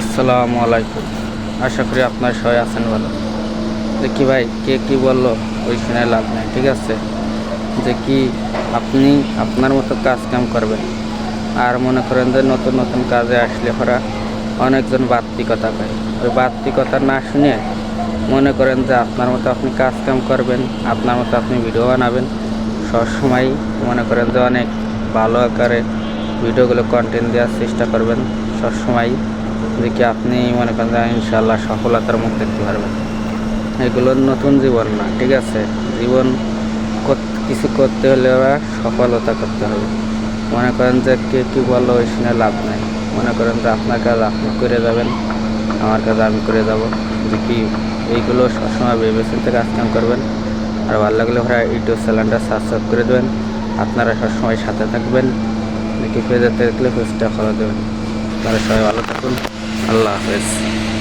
আসসালামু আলাইকুম। আশা করি আপনার সবাই আছেন ভালো। যে কি ভাই, কে কি বলল? ওই শুনে লাভ নেই, ঠিক আছে? যে কি আপনি আপনার মতো কাজ কাম করবেন। আর মনে করেন যে নতুন নতুন কাজে আসলে ওরা অনেকজন বাড়তি কথা পায়। ওই বাড়তি কথা না শুনে মনে করেন যে আপনার মতো আপনি কাজ কাম করবেন, আপনার মতো আপনি ভিডিও বানাবেন। সবসময় মনে করেন যে অনেক ভালো আকারে ভিডিওগুলো কন্টেন্ট দেওয়ার চেষ্টা করবেন। সবসময় কি আপনি মনে করেন যে ইনশাল্লাহ সফলতার মুখ দেখতে পারবেন। এগুলো নতুন জীবন না, ঠিক আছে? জীবন কিছু করতে হলে ওরা সফলতা করতে হবে। মনে করেন যে কে কী বলো ওই শুনে লাভ নাই। মনে করেন যে আপনার কাজ আপনি করে যাবেন, আমার কাজ আমি করে যাব। যে কি, এইগুলো সবসময় ভেবে চিন্তে কাজ কাম করবেন। আর ভালো লাগলে ওরা ইউটিউব চ্যানেলটা সাবস্ক্রাইব করে দেবেন। আপনারা সবসময় সাথে থাকবেন। দেখি পেজে দেখলে পেজটা ফলো দেবেন। আপনারা সবাই ভালো থাকুন। আল্লাহ হাফেজ।